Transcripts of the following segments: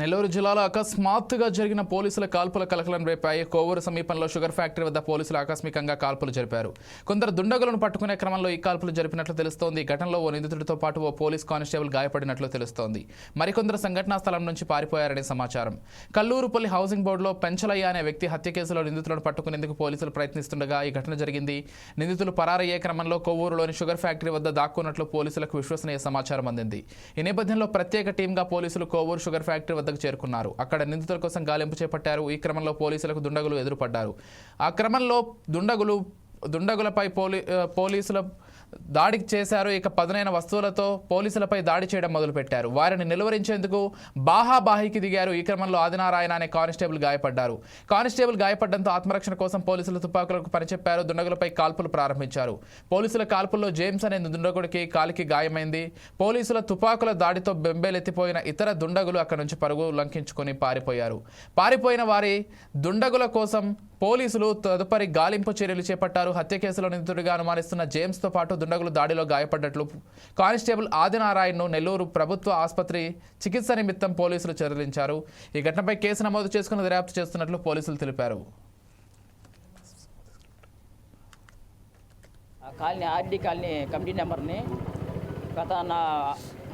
నెల్లూరు జిల్లాలో అకస్మాత్తుగా జరిగిన పోలీసుల కాల్పుల కలకలం రేపాయి. కోవూరు సమీపంలో షుగర్ ఫ్యాక్టరీ వద్ద పోలీసులు ఆకస్మికంగా కాల్పులు జరిపారు. కొందరు దుండగులను పట్టుకునే క్రమంలో ఈ కాల్పులు జరిపినట్లు తెలుస్తోంది. ఘటనలో ఓ నిందితుడితో పాటు ఓ పోలీస్ కానిస్టేబుల్ గాయపడినట్లు తెలుస్తోంది. మరికొందరు సంఘటనా స్థలం నుంచి పారిపోయారని సమాచారం. కల్లూరుపల్లి హౌసింగ్ బోర్డులో పెంచలయ్య అనే వ్యక్తి హత్య కేసులో నిందితులను పట్టుకునేందుకు పోలీసులు ప్రయత్నిస్తుండగా ఈ ఘటన జరిగింది. నిందితులు పరారయ్యే క్రమంలో కొవ్వూరులోని షుగర్ ఫ్యాక్టరీ వద్ద దాక్కున్నట్లు పోలీసులకు విశ్వసనీయ సమాచారం అందింది. ఈ నేపథ్యంలో ప్రత్యేక టీంగా పోలీసులు కోవూరు షుగర్ ఫ్యాక్టరీ వద్ద వద్దకు చేరుకున్నారు. అక్కడ నిందితుల కోసం గాలింపు చేపట్టారు. ఈ క్రమంలో పోలీసులకు దుండగులు ఎదురుపడ్డారు. ఆ క్రమంలో దుండగులు దుండగులపై పోలీ పోలీసుల దాడికి చేశారు. ఇక పదునైన వస్తువులతో పోలీసులపై దాడి చేయడం మొదలుపెట్టారు. వారిని నిలువరించేందుకు బాహాబాహికి దిగారు. ఈ క్రమంలో ఆదినారాయణ అనే కానిస్టేబుల్ గాయపడ్డారు. కానిస్టేబుల్ గాయపడడంతో ఆత్మరక్షణ కోసం పోలీసులు తుపాకులకు పనిచెప్పారు. దుండగులపై కాల్పులు ప్రారంభించారు. పోలీసుల కాల్పుల్లో జేమ్స్ అనే దుండగుడికి కాలికి గాయమైంది. పోలీసుల తుపాకుల దాడితో బెంబేలెత్తిపోయిన ఇతర దుండగులు అక్కడి నుంచి పరుగు లంకించుకుని పారిపోయారు. పారిపోయిన వారి దుండగుల కోసం పోలీసులు తదుపరి గాలింపు చర్యలు చేపట్టారు. హత్య కేసులో నిందితుడిగా అనుమానిస్తున్న జేమ్స్తో పాటు దుండగులు దాడిలో గాయపడ్డట్లు కానిస్టేబుల్ ఆదినారాయణను నెల్లూరు ప్రభుత్వ ఆసుపత్రి చికిత్స నిమిత్తం పోలీసులు చెరలించారు ఈ ఘటనపై కేసు నమోదు చేసుకుని దర్యాప్తు చేస్తున్నట్లు పోలీసులు తెలిపారు. కాలనీ ఆర్డీ కాలనీ కమిటీ నెంబర్ని గత నా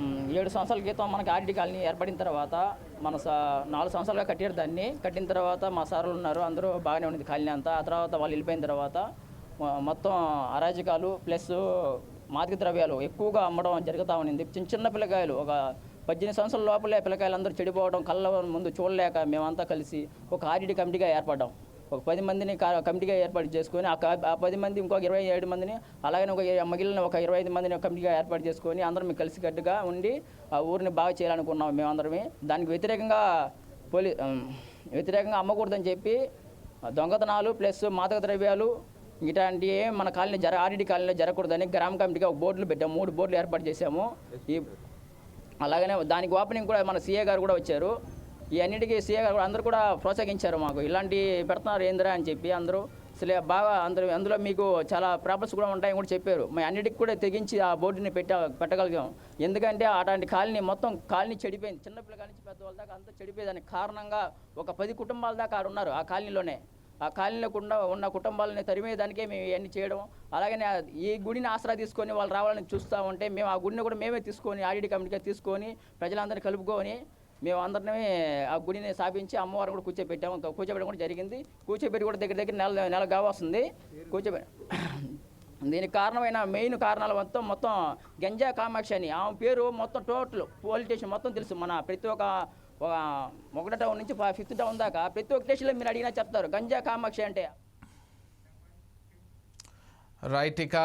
ఏడు సంవత్సరాల క్రితం మనకి ఆర్డీ కాలనీ ఏర్పడిన తర్వాత మన స- నాలుగు సంవత్సరాలుగా కట్టారు దాన్ని. కట్టిన తర్వాత మా సార్లు ఉన్నారు అందరూ బాగానే ఉండింది కాలనీ అంతా. ఆ తర్వాత వాళ్ళు వెళ్ళిపోయిన తర్వాత మొత్తం అరాజకాలు ప్లస్ మాదక ద్రవ్యాలు ఎక్కువగా అమ్మడం జరుగుతూ ఉన్నింది. చిన్న చిన్న పిల్లకాయలు ఒక పద్దెనిమిది సంవత్సరాల లోపలే పిల్లకాయలు అందరూ చెడిపోవడం కళ్ళ ముందు చూడలేక మేమంతా కలిసి ఒక ఆర్డీ కమిటీగా ఏర్పడ్డాం. ఒక పది మందిని కమిటీగా ఏర్పాటు చేసుకొని ఆ ఆ పది మంది ఇంకొక ఇరవై ఏడు మందిని అలాగే ఒక మగిలిన మిగిలిన ఒక ఇరవై ఐదు మందిని కమిటీగా ఏర్పాటు చేసుకొని అందరం కలిసికట్టుగా ఉండి ఆ ఊరిని బాగా చేయాలనుకున్నాం మేమందరమే. దానికి వ్యతిరేకంగా పోలీ వ్యతిరేకంగా అమ్మకూడదని చెప్పి దొంగతనాలు ప్లస్ మాదక ద్రవ్యాలు ఇట్లాంటివి మన కాలనీ జర ఆర్డీ కాలనీలో జరగకూడదని గ్రామ కమిటీగా ఒక బోర్డులు పెట్టాము మూడు బోర్డులు ఏర్పాటు చేసాము ఈ అలాగనే దానికి ఓపెనింగ్ కూడా మన సీఏ గారు కూడా వచ్చారు. ఈ అన్నిటికీ సీఏ గారు అందరూ కూడా ప్రోత్సహించారు మాకు. ఇలాంటి పెడుతున్నారు ఏందిరా అని చెప్పి అందరూ. అసలు బాగా అందరూ అందులో మీకు చాలా ప్రాబ్లమ్స్ కూడా ఉంటాయని కూడా చెప్పారు. మేము అన్నిటికి కూడా తెగించి ఆ బోర్డుని పెట్ట పెట్టగలిగాం. ఎందుకంటే అలాంటి కాలనీ మొత్తం కాలనీ చెడిపోయింది. చిన్నపిల్లల నుంచి పెద్దవాళ్ళ దాకా అంతా చెడిపోయేదానికి కారణంగా ఒక పది కుటుంబాల దాకా ఆడ ఉన్నారు ఆ కాలనీలోనే. ఆ కాలనీలో ఉన్న ఉన్న కుటుంబాలని తరిమేదానికే మేము ఇవన్నీ చేయడం. అలాగనే ఈ గుడిని ఆసరా తీసుకొని వాళ్ళు రావాలని చూస్తూ ఉంటే మేము ఆ గుడిని కూడా మేమే తీసుకొని ఆడిడి కమిటీగా తీసుకొని ప్రజలందరినీ కలుపుకొని మేము అందరినీ ఆ గుడిని స్థాపించి అమ్మవారిని కూడా కూర్చోబెట్టాము. కూర్చోబెట్టడం కూడా జరిగింది. కూర్చోబెట్టి కూడా దగ్గర దగ్గర నెల నెల కావాల్సింది. కూర్చోబెట్టి దీనికి కారణమైన మెయిన్ కారణాలు మొత్తం మొత్తం గంజా కామాక్షి అని. ఆమె పేరు మొత్తం టోటల్ పోలీస్ స్టేషన్ మొత్తం తెలుసు. మన ప్రతి ఒక్క ఒక టౌన్ నుంచి ఫిఫ్త్ టౌన్ దాకా ప్రతి ఒక్క స్టేషన్లో మీరు అడిగినా చెప్తారు. గంజా కామాక్షి అంటే. రైట్ ఇక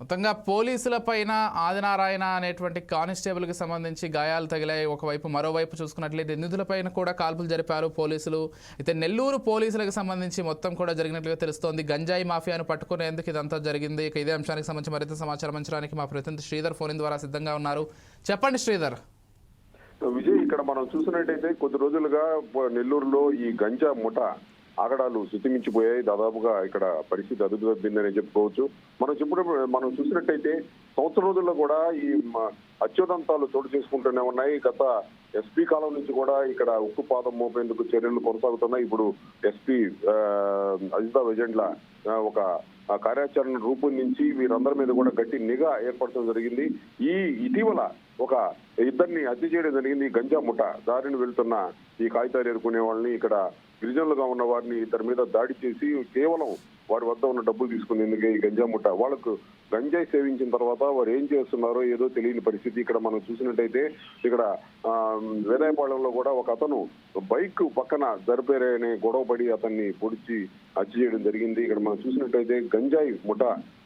మొత్తంగా పోలీసుల పైన ఆదినారాయణ అనేటువంటి కానిస్టేబుల్కి సంబంధించి గాయాలు తగిలాయి. ఒకవైపు మరోవైపు చూసుకున్నట్లయితే నిందితులపైన కూడా కాల్పులు జరిపారు పోలీసులు. అయితే నెల్లూరు పోలీసులకు సంబంధించి మొత్తం కూడా జరిగినట్లుగా తెలుస్తోంది. గంజాయి మాఫియాను పట్టుకునేందుకు ఇదంతా జరిగింది. ఇక ఇదే అంశానికి సంబంధించి మరింత సమాచారం అంచడానికి మా ప్రతినిధి శ్రీధర్ ఫోన్ ద్వారా సిద్ధంగా ఉన్నారు. చెప్పండి శ్రీధర్. విజయ్ ఇక్కడ మనం చూసినట్టయితే కొద్ది రోజులుగా నెల్లూరులో ఈ గంజా ముఠ ఆగడాలు శుతిమించిపోయాయి. దాదాపుగా ఇక్కడ పరిస్థితి అదుపు తప్పిందని చెప్పుకోవచ్చు. మనం చెప్పినప్పుడు మనం చూసినట్టయితే సంవత్సరం రోజుల్లో కూడా ఈ మ- అత్యుదంతాలు చోటు చేసుకుంటూనే ఉన్నాయి. గత ఎస్పీ కాలం నుంచి కూడా ఇక్కడ ఉక్కు పాదం మోపేందుకు చర్యలు కొనసాగుతున్నాయి. ఇప్పుడు ఎస్పీ అజితా విజెండ్ల ఒక ఆ కార్యాచరణ రూపొందించి వీరందరి మీద కూడా గట్టి నిఘా ఏర్పడటం జరిగింది. ఈ ఇటీవల ఒక ఇద్దరిని హత్య చేయడం జరిగింది. ఈ గంజా ముఠ దారిని వెళ్తున్న ఈ కాగితాలు ఎదుర్కొనే వాళ్ళని ఇక్కడ గిరిజనులుగా ఉన్న వారిని ఇద్దరి మీద దాడి చేసి కేవలం వారి వద్ద ఉన్న డబ్బులు తీసుకునేందుకే ఈ గంజా ముఠ వాళ్ళకు గంజాయి సేవించిన తర్వాత వారు ఏం చేస్తున్నారో ఏదో తెలియని పరిస్థితి. ఇక్కడ మనం చూసినట్టయితే ఇక్కడ ఆ, వేదాయపాళెంలో కూడా ఒక అతను బైక్ పక్కన జరిపేరే అనే గొడవ పడి అతన్ని పొడిచి హత్య చేయడం జరిగింది. ఇక్కడ మనం చూసినట్టయితే గంజాయి ముఠ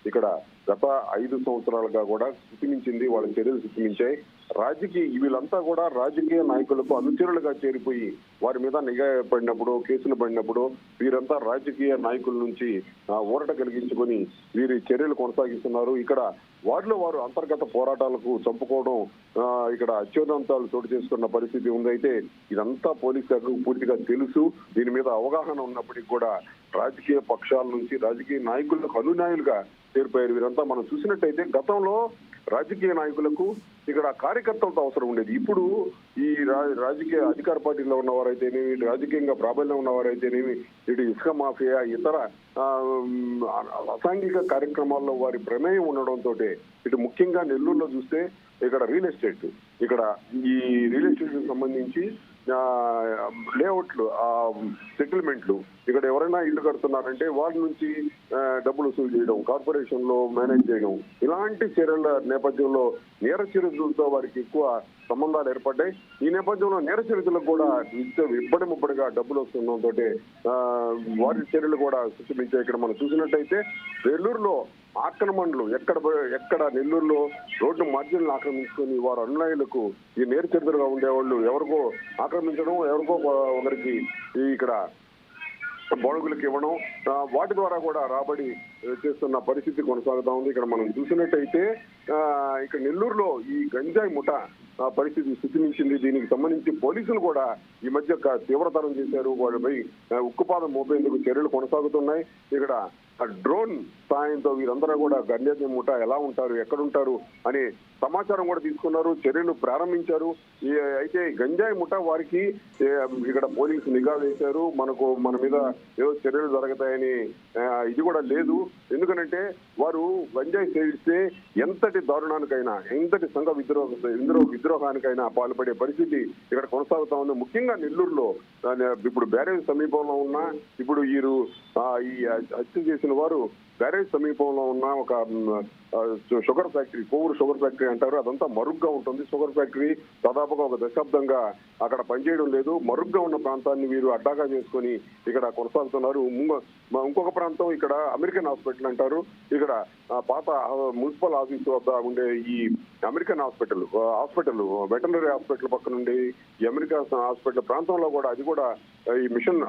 ఇక్కడ గత ఐదు సంవత్సరాలుగా కూడా శృతిమించింది వాళ్ళ చర్యలు శృతిమించాయి రాజకీయ వీళ్ళంతా కూడా రాజకీయ నాయకులకు అనుచరులుగా చేరిపోయి వారి మీద నిఘా పడినప్పుడు కేసులు పడినప్పుడు వీరంతా రాజకీయ నాయకుల నుంచి ఊరట కలిగించుకొని వీరి చర్యలు కొనసాగిస్తున్నారు. ఇక్కడ వారిలో వారు అంతర్గత పోరాటాలకు చంపుకోవడం ఇక్కడ అత్యోదంతాలు చోటు చేసుకున్న పరిస్థితి ఉంది. అయితే ఇదంతా పోలీస్ పూర్తిగా తెలుసు. దీని మీద అవగాహన ఉన్నప్పటికీ కూడా రాజకీయ పక్షాల నుంచి రాజకీయ నాయకులకు అనునాయులుగా చేరిపోయారు వీరంతా. మనం చూసినట్టయితే గతంలో రాజకీయ నాయకులకు ఇక్కడ కార్యకర్తలతో అవసరం ఉండేది. ఇప్పుడు ఈ రా- రాజకీయ అధికార పార్టీలో ఉన్నవారైతేనేమి ఇటు రాజకీయంగా ప్రాబల్యం ఉన్నవారైతేనేమి ఇటు ఇసుక మాఫియా ఇతర అసాంఘిక కార్యక్రమాల్లో వారి ప్రమేయం ఉండడంతో ఇటు ముఖ్యంగా నెల్లూరులో చూస్తే ఇక్కడ రియల్ ఎస్టేట్. ఇక్కడ ఈ రియల్ ఎస్టేట్ సంబంధించి లేఅవుట్లు ఆ సెటిల్మెంట్లు ఇక్కడ ఎవరైనా ఇల్లు కడుతున్నారంటే వాళ్ళ నుంచి డబ్బులు వసూలు చేయడం కార్పొరేషన్లో మేనేజ్ చేయడం ఇలాంటి చర్యల నేపథ్యంలో నేర చర్యలతో వారికి ఎక్కువ సంబంధాలు ఏర్పడ్డాయి. ఈ నేపథ్యంలో నేర చరిత్రలకు కూడా నిత్య ఇబ్బడి ముబ్బడిగా డబ్బులు వస్తుండటంతో వారి చర్యలు కూడా సృష్టించాయి ఇక్కడ మనం చూసినట్టయితే నెల్లూరులో ఆక్రమణలు ఎక్కడ ఎక్కడ నెల్లూరులో రోడ్డు మార్జిన్లు ఆక్రమించుకొని వారు అనుయాయులకు ఈ నేరచరితలుగా ఉండేవాళ్ళు ఎవరికో ఆక్రమించడం ఎవరికో ఒకరికి ఇక్కడ బొడుగులకు ఇవ్వడం వాటి ద్వారా కూడా రాబడి చేస్తున్న పరిస్థితి కొనసాగుతా ఉంది. ఇక్కడ మనం చూసినట్టయితే ఇక్కడ నెల్లూరులో ఈ గంజాయి ముఠ ఆ, పరిస్థితి స్థితిమించింది దీనికి సంబంధించి పోలీసులు కూడా ఈ మధ్య తీవ్రతరం చేశారు. వాళ్ళపై ఉక్కుపాదం మోపేందుకు చర్యలు కొనసాగుతున్నాయి. ఇక్కడ డ్రోన్ సాయంతో వీరందరూ కూడా గంజాయి ముఠ ఎలా ఉంటారు ఎక్కడుంటారు అనే సమాచారం కూడా తీసుకున్నారు చర్యలు ప్రారంభించారు. అయితే గంజాయి ముఠ వారికి ఇక్కడ పోలీసు నిఘా వేశారు. మనకు మన మీద ఏదో చర్యలు జరుగుతాయని ఇది కూడా లేదు. ఎందుకంటే వారు గంజాయి సేవిస్తే ఎంతటి దారుణానికైనా ఎంతటి సంఘ విద్రోహ ఇంద్రో విద్రోహానికైనా పాల్పడే పరిస్థితి ఇక్కడ కొనసాగుతా ఉంది. ముఖ్యంగా నెల్లూరులో ఇప్పుడు బ్యారేజ్ సమీపంలో ఉన్న ఇప్పుడు వీరు ఈ హత్య చేసిన వారు బ్యారేజ్ సమీపంలో ఉన్న ఒక sugar factory Kovur sugar factory అంటారు. అదంతా మరుగ్గా ఉంటుంది. షుగర్ ఫ్యాక్టరీ దాదాపుగా ఒక దశాబ్దంగా అక్కడ పనిచేయడం లేదు. మరుగ్గా ఉన్న ప్రాంతాన్ని వీరు అడ్డాగా చేసుకొని ఇక్కడ కొనసాగుతున్నారు. ఇంకొక ప్రాంతం ఇక్కడ అమెరికన్ హాస్పిటల్ అంటారు. ఇక్కడ పాత మున్సిపల్ ఆఫీస్ వద్ద ఉండే ఈ American hospital hospital veterinary hospital పక్కన ఉండే ఈ అమెరికా హాస్పిటల్ ప్రాంతంలో కూడా అది కూడా ఈ మిషన్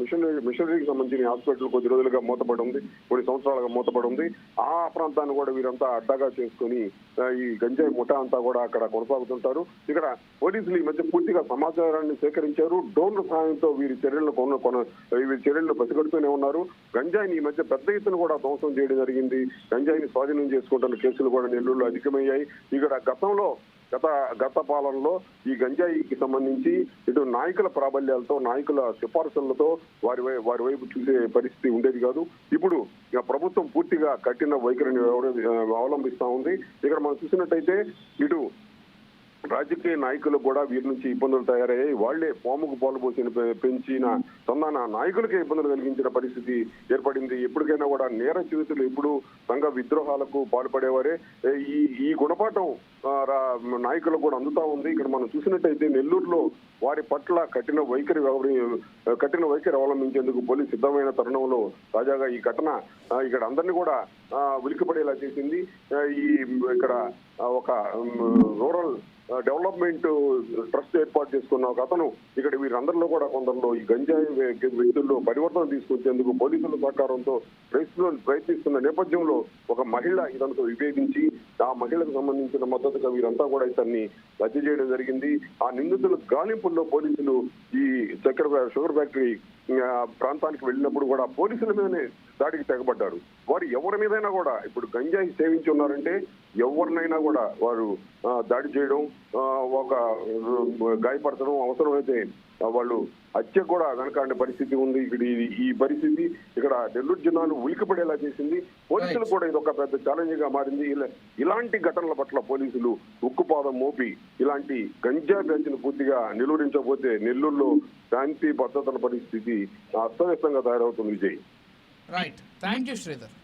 మిషన్ మిషనరీకి సంబంధించిన హాస్పిటల్ కొద్ది రోజులుగా మూతపడి ఉంది. కొన్ని సంవత్సరాలుగా మూతపడి ఉంది ఆ ప్రాంతాన్ని కూడా వీరంతా అడ్డాగా చేసుకొని ఈ గంజాయి ముఠా అంతా కూడా అక్కడ కొనసాగుతుంటారు. ఇక్కడ పోలీసులు ఈ మధ్య పూర్తిగా సమాచారాన్ని సేకరించారు. డ్రోన్ల సహాయంతో వీరి చర్యలను కొన కొన వీరి చర్యలను పసిగడుతూనే ఉన్నారు. గంజాయిని ఈ మధ్య పెద్ద ఎత్తున కూడా ధ్వంసం చేయడం జరిగింది. గంజాయిని స్వాధీనం చేసుకుంటున్న కేసులు కూడా నెల్లూరులో అధికమయ్యాయి. ఇక్కడ గతంలో గత గత పాలనలో ఈ గంజాయికి సంబంధించి ఇటు నాయకుల ప్రాబల్యాలతో నాయకుల సిఫార్సులతో వారి వై- వారి వైపు చూసే పరిస్థితి ఉండేది కాదు. ఇప్పుడు ఇక ప్రభుత్వం పూర్తిగా కఠిన వైఖరిని అవడ- అవలంబిస్తా ఉంది. ఇక్కడ మనం చూసినట్టయితే ఇటు రాజకీయ నాయకులు కూడా వీరి నుంచి ఇబ్బందులు తయారయ్యాయి. వాళ్ళే పాముకు పాలు పోసిన పె- పెంచిన సంధాన నాయకులకే ఇబ్బందులు కలిగించిన పరిస్థితి ఏర్పడింది. ఎప్పటికైనా కూడా నేర చరిత్రలు ఎప్పుడు సంఘ విద్రోహాలకు పాల్పడేవారే. ఈ ఈ గుణపాఠం నాయకులకు కూడా అందుతా ఉంది. ఇక్కడ మనం చూసినట్టయితే నెల్లూరులో వారి పట్ల కఠిన వైఖరి కఠిన వైఖరి అవలంబించేందుకు పోలీసు సిద్ధమైన తరుణంలో తాజాగా ఈ ఘటన ఇక్కడ అందరినీ కూడా ఉలికిపడేలా చేసింది. ఈ ఇక్కడ ఒక రూరల్ డెవలప్మెంట్ ట్రస్ట్ ఏర్పాటు చేసుకున్న ఒక అతను ఇక్కడ వీరందరిలో కూడా కొందరిలో ఈ గంజాయి వ్యక్తుల్లో పరివర్తన తీసుకొచ్చేందుకు పోలీసుల సహకారంతో ప్రయత్నం ప్రయత్నిస్తున్న నేపథ్యంలో ఒక మహిళ ఇదంతా విభేదించి ఆ మహిళకు సంబంధించిన మద్దతుగా వీరంతా కూడా ఇతన్ని హత్య చేయడం జరిగింది. ఆ నిందితుల గాలింపుల్లో పోలీసులు ఈ చక్కెర షుగర్ ఫ్యాక్టరీ ప్రాంతానికి వెళ్ళినప్పుడు కూడా పోలీసుల మీదనే దాడికి తెగబడ్డారు. వారు ఎవరి మీదైనా కూడా ఇప్పుడు గంజాయి సేవించి ఉన్నారంటే ఎవరినైనా కూడా వారు దాడి చేయడం ఒక గాయపడతడం గాయపరచడం అవసరమైతే వాళ్ళు హత్య కూడా వెనకాడే పరిస్థితి ఉంది. ఇక్కడ ఈ- పరిస్థితి ఇక్కడ నెల్లూరు జిల్లాను ఉలికిపడేలా చేసింది. పోలీసులు కూడా ఇది ఒక పెద్ద ఛాలెంజ్గా మారింది. ఇలా- ఇలాంటి ఘటనల పట్ల పోలీసులు ఉక్కుపాదం మోపి ఇలాంటి గంజా బ్యాచ్ను పూర్తిగా నిలువరించకపోతే నెల్లూరులో శాంతి భద్రతల పరిస్థితి అస్తవ్యస్తంగా తయారవుతుంది. Vijay. Right thank you Sridhar